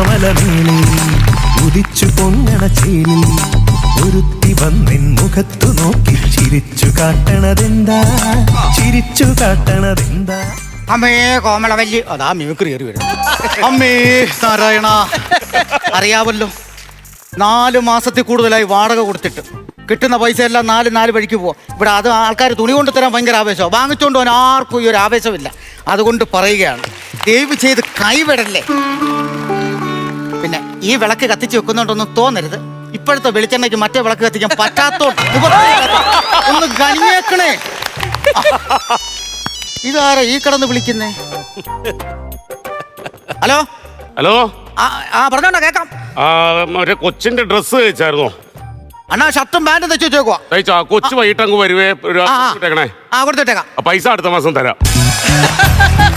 മാമലമേലെ ഉദിച്ചു പൊങ്ങണ ചേലിൽ ഒരുത്തി വന്നിൻ മുഖത്തു നോക്കി ചിരിച്ചു കാട്ടണതെന്താ? ചിരിച്ചു കാട്ടണതെന്താ? അമ്മേ കോമളവല്ലി. അതാ മിമിക്രി കയറി വരും അമ്മേ നാരായണ. അറിയാവല്ലോ നാല് മാസത്തിൽ കൂടുതലായി വാടക കൊടുത്തിട്ട് കിട്ടുന്ന പൈസ എല്ലാം നാല് നാല് വഴിക്ക് പോവാം. ഇവിടെ അത് ആൾക്കാർ തുണി കൊണ്ട് തരാൻ ഭയങ്കര ആവേശമാണ് വാങ്ങിച്ചുകൊണ്ട് പോകാൻ ആർക്കും ഈ ഒരു ആവേശമില്ല. അതുകൊണ്ട് പറയുകയാണ് ദയവ് ചെയ്ത് കൈവിടല്ലേ. ഈ വിളക്ക് കത്തിച്ച് വെക്കുന്നുണ്ടൊന്നും തോന്നരുത്. ഇപ്പോഴത്തെ വെളിച്ചെണ്ണയ്ക്ക് മറ്റേ വിളക്ക് കത്തിക്കാൻ നിവൃത്തിയില്ലാത്ത. ഒന്ന് ഇതാരാ ഈ കടന്ന് വിളിക്കുന്നേ? ഹലോ? ഹലോ? ആ പറഞ്ഞോണ്ട കേക്കാം. മറ്റേ കൊച്ചിന്റെ ഡ്രസ്സ് തയ്ച്ചായിരുന്നോ. അണ്ണാ ഷർട്ടും പാന്റും തെച്ചു വെച്ചേക്കുവാ. തയ്ച്ചാ? കൊച്ചു വൈകിട്ട് അങ്ങ് വരുവേ. ഒരു ആ, കൊടുത്തിട്ടേക്കാം പൈസ അടുത്ത മാസം തരാം.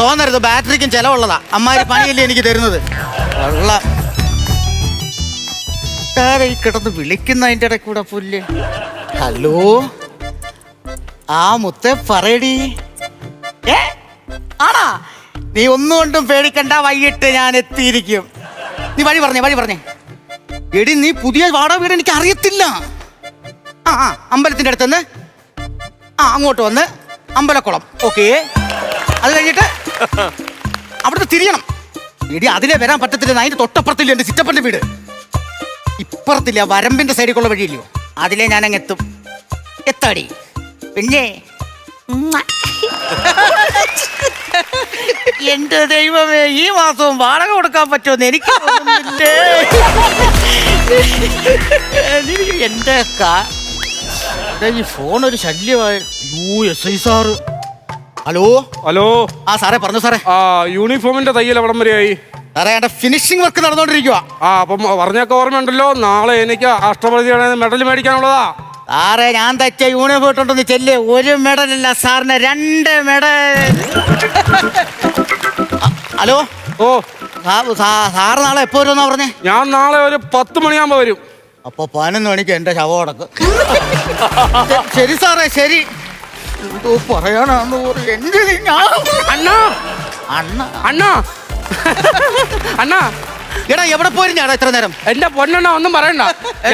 തോന്നരുത് ബാറ്ററിക്കും ചെലവുള്ളതാ. അമ്മാര് പണിയല്ലേ എനിക്ക് തരുന്നത്. കിടന്ന് വിളിക്കുന്ന അതിന്റെ ഇടയ്ക്ക് കൂടെ പുല്ല്. ഹലോ? ആ മുത്തെ പറയടി. ആണാ? നീ ഒന്നും കൊണ്ടും പേടിക്കണ്ട വൈകിട്ട് ഞാൻ എത്തിയിരിക്കും. നീ വഴി പറഞ്ഞേ വഴി പറഞ്ഞേ. എടി നീ പുതിയ വാടക വീട് എനിക്ക് അറിയത്തില്ല. ആ ആ അമ്പലത്തിന്റെ അടുത്തുനിന്ന് ആ അങ്ങോട്ട് വന്ന്. അമ്പലക്കുളം. ഓക്കെ. അത് കഴിഞ്ഞിട്ട് അവിടുത്തെ തിരിയണം. എടി അതിലെ വരാൻ പറ്റത്തില്ല അതിന്റെ തൊട്ടപ്പുറത്തില്ല എന്റെ ചിറ്റപ്പന്റെ വീട്? ഇപ്പുറത്തില്ല വരമ്പിന്റെ സൈഡിലുള്ള വഴിയില്ലയോ അതിലെ ഞാൻ അങ്ങ് എത്തും എത്താടി. പിന്നെ. എന്റെ ദൈവമേ ഈ മാസവും വാടക കൊടുക്കാൻ പറ്റുമെന്ന്. എനിക്ക് എന്റെ കാ- എടാ, ഈ ഫോൺ ഒരു ശല്യമായി. U S I sir. Hello? Hello? ആ സാറേ പറഞ്ഞു സാറേ. ആ യൂണിഫോമിന്റെ തയ്യൽ എവിടം വരെയായി? സാറേ എന്റെ ഫിനിഷിംഗ് വർക്ക് നടന്നുകൊണ്ടിരിക്കുക ആ അപ്പം പറഞ്ഞൊക്കെ ഓർമ്മയുണ്ടല്ലോ. നാളെ എനിക്ക് അഷ്ടപതിയുടെ മെഡൽ മേടിക്കാനുള്ളതാ. സാറേ ഞാൻ തച്ച യൂണിഫോം ഇട്ടുണ്ടെന്ന് ചെല്ല്. ഒരു മെഡലല്ല സാറിന് രണ്ട് മെഡൽ ഹലോ? ഓ. സാ- സാ- സാറ് നാളെ എപ്പോ വരുമെന്നാ പറഞ്ഞേ? ഞാൻ നാളെ ഒരു പത്ത് മണിയാകുമ്പോ വരും. അപ്പൊ പതിനൊന്ന് മണിക്ക് എന്റെ ശവം അടക്കും. ശരി സാറേ ശരി. എന്തോ പറയാനാന്ന് പറ- എന്റെ ഞാൻ അണ്ണാ. അണ്ണ. അണ്ണാ. അണ്ണാ. എടാ എവിടെ പോയിരുന്നാടാ ഇത്ര നേരം? എന്റെ പൊന്നെണ്ണ ഒന്നും പറയണ്ട.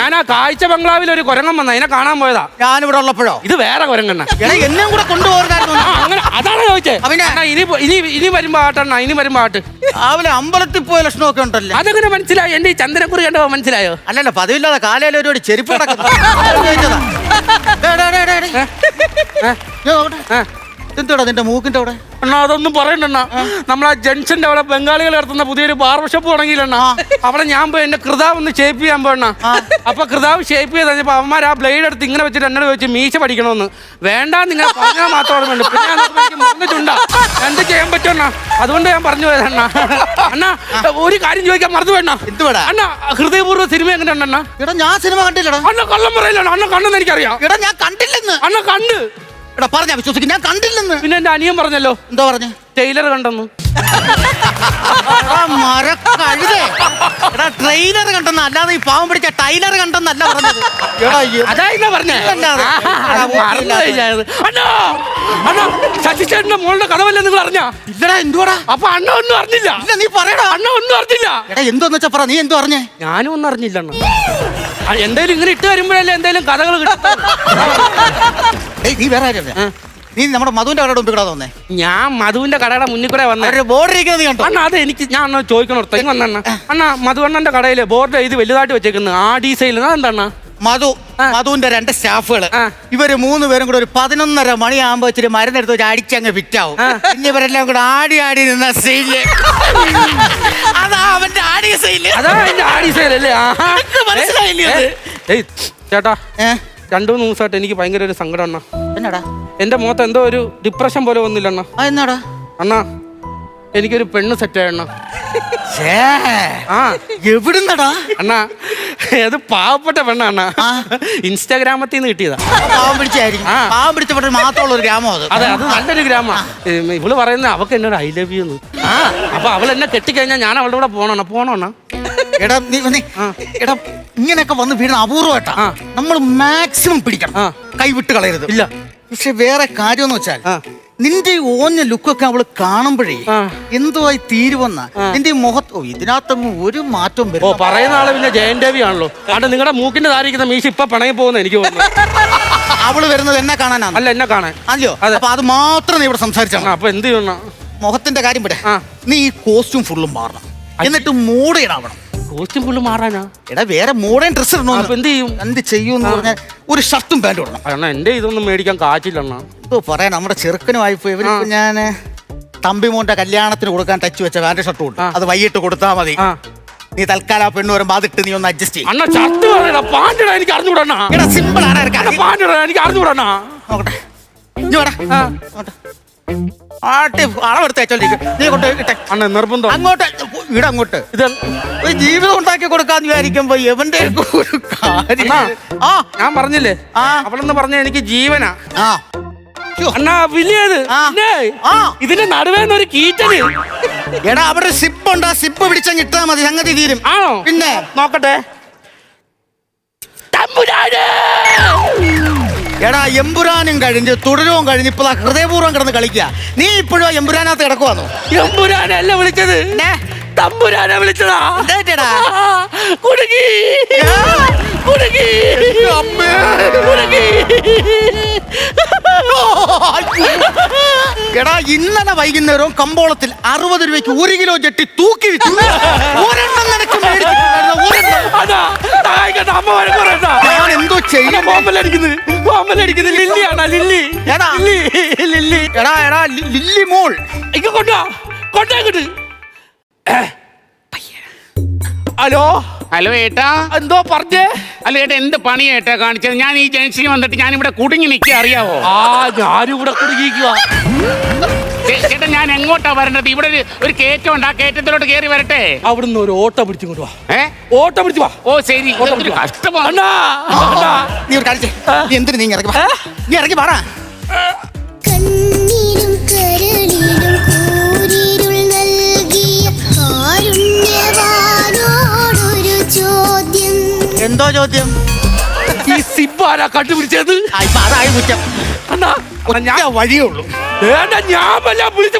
ഞാൻ ആ കാഴ്ച ബംഗ്ലാവിൽ ഒരു കുരങ്ങൻ വന്ന അതിനെ കാണാൻ പോയതാ. ഞാനിവിടെ ഉള്ളപ്പോഴോ? ഇത് വേറെ കുരങ്ങണ്ണ എടാ എന്നെ കൂടെ കൊണ്ടുപോകാനായിരുന്നു അങ്ങനെ അതാണ് ചോദിച്ചേ? പിന്നെ? അണ്ണാ, ഇനി ഇനി ഇനി വരുമ്പോ ആട്ടണ്ണ ഇനി വരുമ്പോ ആട്ട്. രാവിലെ അമ്പലത്തിൽ പോയ ലക്ഷണമൊക്കെ ഉണ്ടല്ലേ? അതെങ്ങനെ മനസ്സിലായോ? എന്റെ ഈ ചന്ദനക്കുറി കണ്ടോ മനസ്സിലായോ? അല്ലല്ല പതിവില്ലാതെ കാലയിൽ ഒരുപാട് ചെരുപ്പ് കിടക്കുന്നു. ഏ? ഇതെന്തുവാടാ നിന്റെ മൂക്കിന്റെ അവിടെ? അണ്ണാ അതൊന്നും പറയണ്ടണ്ണ നമ്മളാ ജംഗ്ഷന്റെ അവിടെ ബംഗാളികൾ നടത്തുന്ന പുതിയൊരു ബാർബർ ഷോപ്പ് തുടങ്ങിയില്ലണ്ണ അവിടെ ഞാൻ പോയി എന്റെ കൃതാവ് ഒന്ന് ഷേപ്പ് ചെയ്യാൻ പോയണ്ണ. അപ്പൊ കൃതാവ് ഷേപ്പ് ചെയ്ത് കഴിഞ്ഞപ്പോ അവന്മാർ ആ ബ്ലേഡ് എടുത്ത് ഇങ്ങനെ വെച്ചിട്ട് എന്നോട് ചോദിച്ചു മീശ പഠിക്കണമെന്ന് വേണ്ട നിങ്ങൾ പറഞ്ഞാൽ മാത്രമാണ് പിന്നെ മൂന്ന് ചുണ്ട എന്ത് ചെയ്യാൻ പറ്റുമണ്ണ അതുകൊണ്ട് ഞാൻ പറഞ്ഞു പോയതണ്ണ അണ്ണാ. ഒരു കാര്യം ചോദിക്കാൻ മറന്നു വേണ്ട എന്തുവാടാ? അണ്ണ ഹൃദയപൂർവ സിനിമ എങ്ങനെ ഉണ്ടെണ്ണ എടാ ഞാൻ സിനിമ കണ്ടില്ലടാ. അണ്ണ കള്ളം പറയില്ലണ്ണ അണ്ണ? കണ്ണെന്ന് എനിക്കറിയാം. എടാ ഞാൻ കണ്ടില്ലെന്ന്. അണ്ണ കണ്ട് എടാ പറഞ്ഞ വിശ്വസിക്കും. ഞാൻ കണ്ടില്ലെന്ന്. പിന്നെ എന്റെ അനിയൻ പറഞ്ഞല്ലോ. എന്താ പറഞ്ഞു? ടൈലർ കണ്ടെന്നു. എടാ മരക്കഴുതേ. എടാ ട്രെയിലർ കണ്ടെന്ന്. അല്ലാതെ ഈ പാവം പിടിച്ച ടൈലർ കണ്ടെന്നല്ല പറഞ്ഞത്. എടാ ഈ- പറഞ്ഞേ. ആ, മറന്നുപോയി ഞാനത്. അണ്ണാ അണ്ണാ ശശിചേട്ടന്റെ മോളുടെ കടവല്ലേ നിങ്ങൾ അറിഞ്ഞ? ഇല്ലടാ എന്തുവാടാ? അപ്പൊ അണ്ണ ഒന്നും അറിഞ്ഞില്ല. ഇല്ല നീ പറയടാ. അണ്ണ ഒന്നും അറിഞ്ഞില്ല. എടാ എന്തോന്ന് വെച്ചാ പറ നീ എന്തോ അറിഞ്ഞേ ഞാനും ഒന്നും അറിഞ്ഞില്ല അണ്ണ. ആ, എന്തേലും ഇങ്ങനെ ഇട്ട് വരുമ്പോഴല്ലേ എന്തേലും കഥകൾ കിട്ടും ഏയ് നീ വേറെ ആരും? നീ നമ്മുടെ മധുവിന്റെ കടയുടെ മുമ്പിൽ കൂടെ വന്നേ. ഞാൻ മധുവിന്റെ കടയുടെ മുന്നിൽ കൂടെ വന്നേ. അവരുടെ ബോർഡ് ഇരിക്കുന്നത് നീ കണ്ടോ? അണ്ണ അത് എനിക്ക് ഞാൻ അണ്ണ ചോദിക്കണം തെങ്ങ് വന്നണ്ണ അണ്ണാ. മധുവണ്ണന്റെ കടയിൽ ബോർഡ് എഴുതി വലുതായിട്ട് വെച്ചേക്കുന്നു ആ ഡി എന്താണ് മധു മധുവിന്റെ രണ്ട് സ്റ്റാഫുകൾ ഇവർ മൂന്ന് പേരും കൂടെ ഒരു പതിനൊന്നര മണിയാകുമ്പോ ഇച്ചിരി മരുന്നെടുത്ത് വെച്ച് അടിച്ചങ്ങ് ഫിറ്റാവും ആവും പിന്നെ ഇവരെല്ലാം കൂടെ ആടി ആടി നിന്ന സീൽ അതാ അവന്റെ ആടി സീൽ അതാ എന്റെ ആടി ഡി സെയിൽ അല്ലേ? ആഹാ. മനസ്സിലായില്ലേ അത്? ഏയ് ചേട്ടാ. ഏ? രണ്ടു മൂന്ന് ദിവസമായിട്ട് എനിക്ക് ഭയങ്കര ഒരു സങ്കടം അണ്ണാ. എന്നാടാ? എന്റെ മുഖത്ത് എന്തോ ഒരു ഡിപ്രഷൻ പോലെ ഒന്നുമില്ല അണ്ണ. ആ എന്നാടാ? അണ്ണാ എനിക്കൊരു പെണ്ണ് സെറ്റ് ആയണ്ണ ഛേ, ആ. എവിടുന്നടാ? അണ്ണാ അത് പാവപ്പെട്ട പെണ്ണ അണ്ണ. ഇൻസ്റ്റാഗ്രാമത്തിൽ നിന്ന് കിട്ടിയതാ. പാവം പിടിച്ചായിരിക്കും. ആ. പാവം പിടിച്ചപ്പെട്ട മാത്രമുള്ള ഒരു ഗ്രാമം അത്. അതെ അത് നല്ലൊരു ഗ്രാമ. ഇവൾ പറയുന്ന അവക്ക് എന്നോട് ഐ ലവ് യു ആ അപ്പൊ അവൾ എന്നെ കെട്ടിക്കഴിഞ്ഞാൽ ഞാൻ അവളുടെ കൂടെ പോണോ പോണോ അണ്ണാ? എടാ നീ നീ. എടാ ഇങ്ങനെയൊക്കെ വന്ന് വീഴുന്ന അപൂർവമായിട്ടാ. നമ്മൾ മാക്സിമം പിടിക്കണം. കൈവിട്ട് കളയരുത്. ഇല്ല. പക്ഷെ വേറെ കാര്യം എന്ന് വെച്ചാൽ നിന്റെ ഈ ഓഞ്ഞ ലുക്കൊക്കെ അവൾ കാണുമ്പോഴേ. എന്തുവായി തീരുവന്ന. നിന്റെ മുഖത്ത് ഓ ഇതിനകത്തൊന്നും ഒരു മാറ്റവും ഓ വരും പറയുന്ന ആൾ പിന്നെ ജയൻ രവി ആണല്ലോ കാരണം നിങ്ങളുടെ മൂക്കിന്റെ താരിക്കുന്ന മീശ ഇപ്പൊ പിണങ്ങി പോകുന്ന എനിക്ക് അവൾ വരുന്നത് എന്നെ കാണാനാണ് അല്ല എന്നെ കാണാൻ. അല്ലയോ? അതെ. അപ്പൊ അത് മാത്രം നീ ഇവിടെ സംസാരിച്ചാ ആ, അപ്പൊ എന്ത് ചെയ്യണം? മുഖത്തിന്റെ കാര്യം വിടെ. നീ ഈ കോസ്റ്റ്യൂം ഫുള്ളും മാറണം. എന്നിട്ട് മൂടയിടാവണം കോസ്റ്റ്യൂം ഫുള്ള് മാറാനാ? എടാ വേറെ മോഡേൺ ഡ്രസ് അപ്പൊ അപ്പോൾ എന്ത് ചെയ്യും? എന്ത് ചെയ്യൂന്ന് പറഞ്ഞാൽ ഒരു ഷർട്ടും പാന്റും ഇടണം. അണ്ണാ എന്റെ ഇതൊന്നും മേടിക്കാൻ കാച്ചില്ല അണ്ണാ എന്തോ പറയാൻ നമ്മുടെ ചെറുക്കനുമായി പോയി. ഞാൻ തമ്പി തമ്പിമോന്റെ കല്യാണത്തിന് കൊടുക്കാൻ ടച്ച് വെച്ച പാന്റ് ഷർട്ടും ഉണ്ട്. അത് വൈകിട്ട് കൊടുത്താൽ മതി. ആ. നീ തൽക്കാലം ആ പെണ്ണ് വരുമ്പോ അതിട്ട് നീ ഒന്ന് അഡ്ജസ്റ്റ് ചെയ്യും. അണ്ണ ഷർട്ട് പറയണ പാണ്ടിടാ എനിക്ക് അറിഞ്ഞൂടണ്ണ. എടാ സിമ്പിൾ ആണ് ഇറക്കാൻ. പാണ്ടിടാ എനിക്ക് അറിഞ്ഞൂടണ്ണ. നോക്കട്ടെ. ഇഞ്ഞ് വാടാ. ഇങ്ങോട്ട്. ആട്ടി അളവെടുത്ത് വെച്ചോണ്ടിരിക്കും. നീ കൊണ്ട് ഇട്ടെ. അണ്ണ നിർബന്ധം. അങ്ങോട്ട് ഇവിടെ അങ്ങോട്ട്. ഇത് ഒരു ജീവിതം ഉണ്ടാക്കി കൊടുക്കാന്ന് വിചാരിക്കുമ്പോ എവന്റെ ഒരു കാര്യം ആ. ഞാൻ പറഞ്ഞില്ലേ? ആ. അവളെന്ന് പറഞ്ഞ എനിക്ക് ജീവനാ. ആ. അണ്ണാ വലിയത് ഇതിന്റെ നടുവേന്ന് ഒരു കീറ്റന്. എടാ അവിടെ സിപ്പ് ഉണ്ട്. ആ സിപ്പ് പിടിച്ചങ്ങ് ഇട്ടാ മതി. സംഗതി തീരും. ആണോ? പിന്നെ? നോക്കട്ടെ! എടാ എമ്പുരാനും കഴിഞ്ഞ് തുടരവും കഴിഞ്ഞ് ഇപ്പൊ ഹൃദയപൂർവം കിടന്ന് കളിക്കുക നീ ഇപ്പോഴും എമ്പുരാനകത്ത് കിടക്കുവാന്നോ? എമ്പുരാനല്ല വിളിച്ചത്? തമ്പുരാനെ വിളിച്ചതാ. കുടുങ്ങി. കുടുങ്ങി. കുടുങ്ങി. എടാ ഇന്നലെ വൈകുന്നേരവും കമ്പോളത്തിൽ അറുപത് രൂപയ്ക്ക് ഒരു കിലോ ജെട്ടി തൂക്കി വിറ്റു. ഒരെണ്ണം നിനക്ക് ഞാൻ എന്തോ ചെയ്യുന്നത് ലില്ലി. മോൾ. കൊണ്ടാ ഹലോ? ഹലോ ഏട്ടാ. എന്തോ പറഞ്ഞേ? അല്ല ഏട്ടാ എന്ത് പണി ഏട്ടാ കാണിച്ചത്? ഞാൻ ഈ ജംഗ്ഷനിൽ വന്നിട്ട് ഞാൻ ഇവിടെ കുടുങ്ങി നിൽക്കുക അറിയാവോ? ആ ഞാനും ഇവിടെ കുടുങ്ങിക്കുക ചേട്ടാ ഞാൻ എങ്ങോട്ടാ വരേണ്ടത്? ഇവിടെ ഒരു- ഒരു കയറ്റം ഉണ്ട്. ആ കയറ്റത്തിലോട്ട് കയറി വരട്ടെ. അവിടുന്ന് ഒരു ഓട്ടോ പിടിച്ചു കൊണ്ട് വാ. ഏ? ഓട്ടോ പിടിച്ചു വാ. ഓ ശരി. ഇതൊരു കഷ്ടമാണ്. നീ ഒരു എന്തിനു നീ ഇറങ്ങി വാ. നീ ഇറങ്ങി പാടാ കണ്ണീരും കരളിലും എന്തോ ചോദ്യം? ഈ സിബാരാ കണ്ടുപിടിച്ചത്? ആ, ഇപ്പൊ അതായി കുറ്റം. അണ്ണാ അണ്ണാ, ഞാൻ ഞാൻ വഴിയേ ഉള്ളൂ. വേണ്ട ഞാൻ വല്ല വിളിച്ചു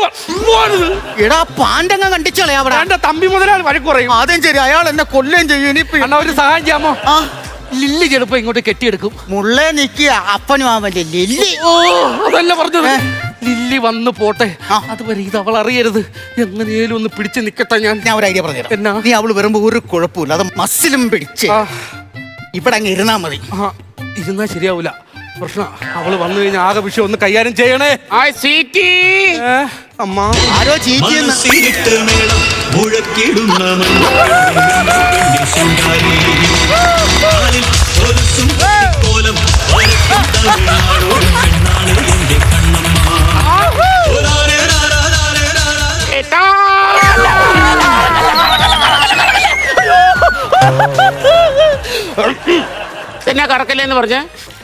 പോണത്. എടാ പാണ്ടങ്ങ കണ്ടിച്ചോളെ അവിടെ. വേണ്ട തമ്പി മുതലാളി വഴി കുറയും. ആദ്യം ശരി അയാൾ എന്നെ കൊല്ലുകയും ചെയ്യും. ഇനിയിപ്പൊ അണ്ണാ ഒരു സഹായം ചെയ്യാമോ? ആ. ലില്ലി ചെലപ്പോ ഇങ്ങോട്ട് കെട്ടിയെടുക്കും. മുള്ളേ നിക്കുക അപ്പനും ആവല്ലേ ലില്ലി. ഓ അതല്ല പറഞ്ഞത്. ഏ? ലില്ലി വന്ന് പോട്ടെ. ആ. അതുവരെ ഇത് അവൾ അറിയരുത്. എങ്ങനെയും ഒന്ന് പിടിച്ചു നിക്കട്ടെ ഞാൻ. ഞാൻ ഒരു ഐഡിയ പറഞ്ഞുതരാം. എന്നാ? നീ അവൾ വരുമ്പോ ഒരു കുഴപ്പമില്ല. അത് മസിലും പിടിച്ച് ആ, ഇവിടെ അങ്ങ് ഇരുന്നാ മതി. ആ, ഇരുന്നാ ശരിയാവൂല. പ്രശ്ന. അവൾ വന്നു കഴിഞ്ഞാൽ ആകെ വിഷയം ഒന്ന് കൈകാര്യം ചെയ്യണേ. ആ സ്വീറ്റി ഏ, അമ്മ. ആരോ ചീറ്റിയെന്ന് മനസ്സിലിട്ട് മേളം മുഴക്കിടുന്ന. കാലിൽ വരയ്ക്കും പെണ്ണാണ് എന്നാ കറക്കല്ലേന്ന് പറഞ്ഞ?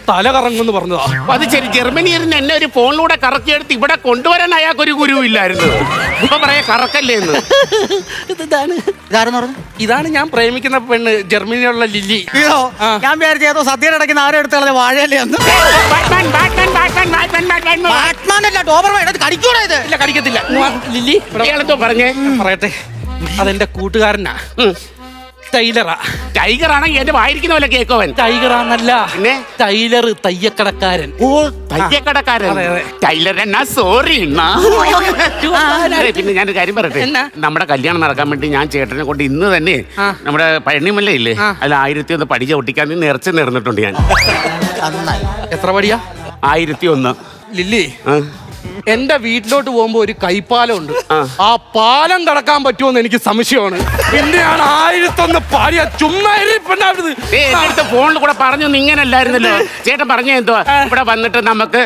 തല കറങ്ങുമെന്ന് പറഞ്ഞതാ. അത് ശരി ജർമ്മനിയിൽ എന്നെ ഒരു ഫോണിലൂടെ കറക്കിയെടുത്ത് ഇവിടെ കൊണ്ടുവരാൻ അയാൾക്ക് ഒരു ഗുരു ഇല്ലായിരുന്നു ഇപ്പൊ പറയാ കറക്കല്ലേന്ന്. ഇതാണ് ഇതാരെന്ന് പറഞ്ഞു? ഇതാണ് ഞാൻ പ്രേമിക്കുന്ന പെണ്ണ് ജർമ്മനിയുള്ള ലില്ലി. അയ്യോ ഞാൻ വിചാരിച്ച ഏതോ സദ്യയുടെ ഇടയ്ക്ക് ആരും എടുത്ത് കളഞ്ഞ വാഴയല്ലേ എന്ന് Batman, Batman, Batman, Batman, Batman. Batman അല്ല ഡോബർമാൻ. എടുത്ത് കടിക്കൂടാ ഇത്. ഇല്ല കടിക്കത്തില്ല. ലില്ലി ഇവിടെ ഇയാളെന്തോ പറഞ്ഞേ? പറയട്ടെ. അതെന്റെ കൂട്ടുകാരനാ. ടൈലറാ. ടൈഗർ ആണെങ്കിൽ എന്റെ വായിരിക്കുന്ന പോലെ കേക്കോവൻ? ടൈഗറാന്നല്ല. പിന്നെ? ടൈലർ തയ്യക്കടക്കാരൻ. ഓ തയ്യക്കടക്കാരൻ. ടൈലർ എന്നാ? സോറി പിന്നെ ഞാനൊരു കാര്യം പറയട്ടെ? നമ്മുടെ കല്യാണം നടക്കാൻ വേണ്ടി ഞാൻ ചേട്ടനെ കൊണ്ട് ഇന്ന് തന്നെ. നമ്മുടെ പഴനിമല്ല ഇല്ലേ? അല്ല ആയിരത്തി ഒന്ന് പടി ചവിട്ടിക്കാൻ നേർച്ച നേർന്നിട്ടുണ്ട് ഞാൻ. എത്ര പടിയാ? ആയിരത്തി ഒന്ന്. ലില്ലി. എന്റെ വീട്ടിലോട്ട് പോകുമ്പോ ഒരു കൈപ്പാലം ഉണ്ട് ആ. പാലം കടക്കാൻ പറ്റുമെന്ന് എനിക്ക് സംശയമാണ്. പിന്നെയാണ് ആയിരത്തൊന്ന് പാടിയ ചുമ്മാ ഫോണിൽ കൂടെ പറഞ്ഞു ഇങ്ങനല്ലായിരുന്നല്ലോ. ചേട്ടൻ പറഞ്ഞ എന്തോ? ഇവിടെ വന്നിട്ട് നമുക്ക്.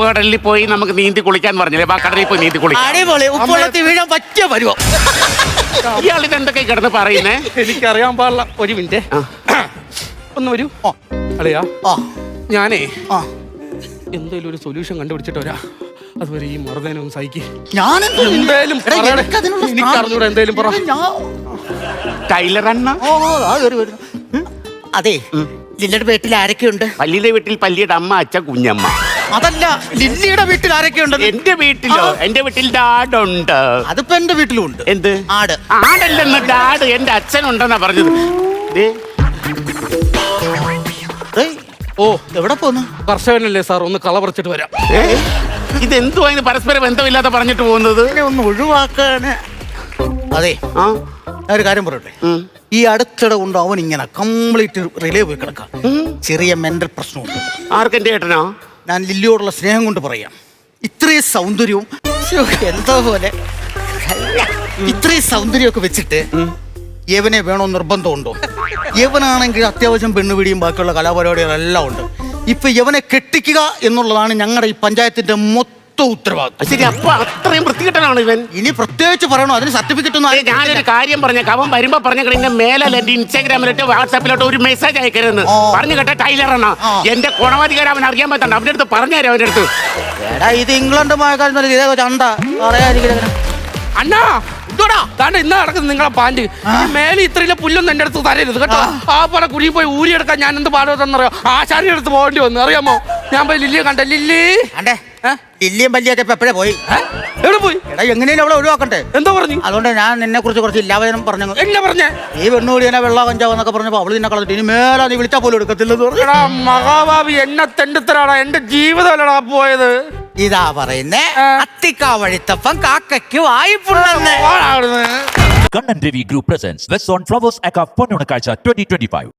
കടലിൽ പോയി നമുക്ക് നീന്തി കുളിക്കാൻ പറഞ്ഞില്ലേ? ആ കടലിൽ പോയി നീന്തി കുളിക്കാൻ വീഴാൻ പറ്റിയ പരുവം ഇയാൾ ഇതെന്തൊക്കെ കിടന്ന് പറയുന്നേ? എനിക്കറിയാൻ പാടില്ല. ഒരു മിനിറ്റ്. ഒന്ന് വരൂ. അളിയാ ആ. ഞാനേ എന്തേലും എന്തെങ്കിലും ഒരു സൊല്യൂഷൻ കണ്ടുപിടിച്ചിട്ട് വരാ. അതുവരെ ഈ മർദ്ദനവും സഹിക്ക്. എന്തേലും പറയണേ. എനിക്ക് അറിഞ്ഞൂടാ, എന്തേലും പറ. ടൈലർ അണ്ണ. അതെ ലില്ലയുടെ വീട്ടിൽ ആരൊക്കെയുണ്ട്? പല്ലിയുടെ വീട്ടിൽ പല്ലിയുടെ അമ്മ അച്ഛ കുഞ്ഞമ്മ. അതല്ല ലില്ലിയുടെ വീട്ടിൽ ആരൊക്കെയുണ്ട്? എന്റെ വീട്ടിലോ? എന്റെ വീട്ടിൽ ഡാഡുണ്ട്. അതിപ്പോ എന്റെ വീട്ടിലും ഉണ്ട് എന്ത്? ആട്. ആടല്ലെന്ന് ഡാഡ് എന്റെ അച്ഛനുണ്ടെന്നാ പറഞ്ഞത്. ദേ, ഏയ്, ഓ എവിടെ പോന്നു? കർഷകനല്ലേ സാർ? ഒന്ന് കള പറിച്ചിട്ട് വരാം. ഏ, ഇതെന്തുവാ ഇതിന് പരസ്പര ബന്ധമില്ലാത്ത പറഞ്ഞിട്ട് പോകുന്നത്? ഇതിനെ ഒന്ന് ഒഴിവാക്കാന്. അതെ. ആ ഞാൻ ഒരു കാര്യം പറയട്ടെ? ഈ അടുത്തിടെ കൊണ്ട് അവൻ ഇങ്ങനെ കംപ്ലീറ്റ് റിലേ പോയി കിടക്കാം. ചെറിയ മെന്റൽ പ്രശ്നമുണ്ട് ആർക്കെന്റെ ഏട്ടനോ ഞാൻ ലില്ലിയോടുള്ള സ്നേഹം കൊണ്ട് പറയാം. ഇത്രയും സൗന്ദര്യവും ശ്ശോ, എന്തോ പോലെ. ഇത്രയും സൗന്ദര്യമൊക്കെ വെച്ചിട്ട് യവനെ വേണോ നിർബന്ധമുണ്ടോ യവനാണെങ്കിൽ അത്യാവശ്യം പെണ്ണുപിടിയും ബാക്കിയുള്ള കലാപരിപാടികളെല്ലാം ഉണ്ട്. ഇപ്പൊ യവനെ കെട്ടിക്കുക എന്നുള്ളതാണ് ഞങ്ങളുടെ ഈ പഞ്ചായത്തിന്റെ മൊത്തം ഉത്തരവാദിത്വം. ശരി അപ്പൊ അത്രയും വൃത്തികെട്ടനാണ് ഇവൻ? ഇനി പ്രത്യേകിച്ച് പറയണോ? അതിന് സർട്ടിഫിക്കറ്റ് ഒന്നും ആരും ഞാനൊരു കാര്യം പറഞ്ഞ അവൻ വരുമ്പോ പറഞ്ഞ കഴിഞ്ഞ മേലെ എന്റെ ഇൻസ്റ്റാഗ്രാമിലോട്ട് വാട്സാപ്പിലോട്ട് ഒരു മെസ്സേജ് അയക്കരുതെന്ന്. പറഞ്ഞു കേട്ട ടൈലർ ആ. എന്റെ കുണവാധികാരം അവൻ അറിയാൻ പറ്റണ്ട അവന്റെ അടുത്ത് പറഞ്ഞു തരാം അവന്റെ അടുത്ത്. എടാ ഇത് ഇംഗ്ലണ്ട് മഴക്കാലം ഇതേ ചണ്ട പറയാതിരിക്കണ അണ്ണാ ഇതോടാ താണ്ട് ഇന്ന് നടക്കുന്നത് നിങ്ങളെ പാന്റ്. മേലെ ഇത്രയിലെ പുല്ലൊന്നും എന്റെ അടുത്ത് തരരുത് കേട്ടോ. ആ. പോലെ കുഴി പോയി ഊരിയെടുക്കാൻ ഞാൻ എന്ത് പാടുവെന്നറിയോ ആശാരിയുടെ അടുത്ത് പോകേണ്ടി വന്നു. അറിയാമോ? ഞാൻ പോയി ലില്ലിയെ കണ്ട. ലില്ലി. അണ്ടേ ഏ? ലില്ലിയും പല്ലിയൊക്കെ ഇപ്പൊ എപ്പോഴേ പോയി? എവിടെ പോയി? എടാ എങ്ങനെയും അവളെ ഒഴിവാക്കണ്ടേ? എന്താ പറഞ്ഞു? അതുകൊണ്ട് ഞാൻ നിന്നെ കുറിച്ച് കുറച്ച് ഇല്ലാവചനം പറഞ്ഞു എന്നെ പറഞ്ഞേ? ഈ പെണ്ണുകൂടിയനെ വെള്ള കഞ്ചാവ് എന്നൊക്കെ പറഞ്ഞപ്പോ അവൾ നിന്നെ കളഞ്ഞിട്ട് ഇനി മേലെ നീ വിളിച്ചാ പോലും എടുക്കത്തില്ലെന്ന് പറഞ്ഞു. എടാ മഹാഭാവി എന്നെ തെണ്ടിത്തരാടാ. എന്റെ ജീവിതമല്ലടാ പോയത്. ഇതാ പറയുന്നേ ആ. അത്തിക്കാ വഴിത്തപ്പം കാക്കയ്ക്ക് വായ്പുള്ളന്ന്. Kannan Ravi group presents west on flowers അക്കാ പൊന്നുണക്കാഴ്ച ട്വന്റി ട്വന്റി 2025.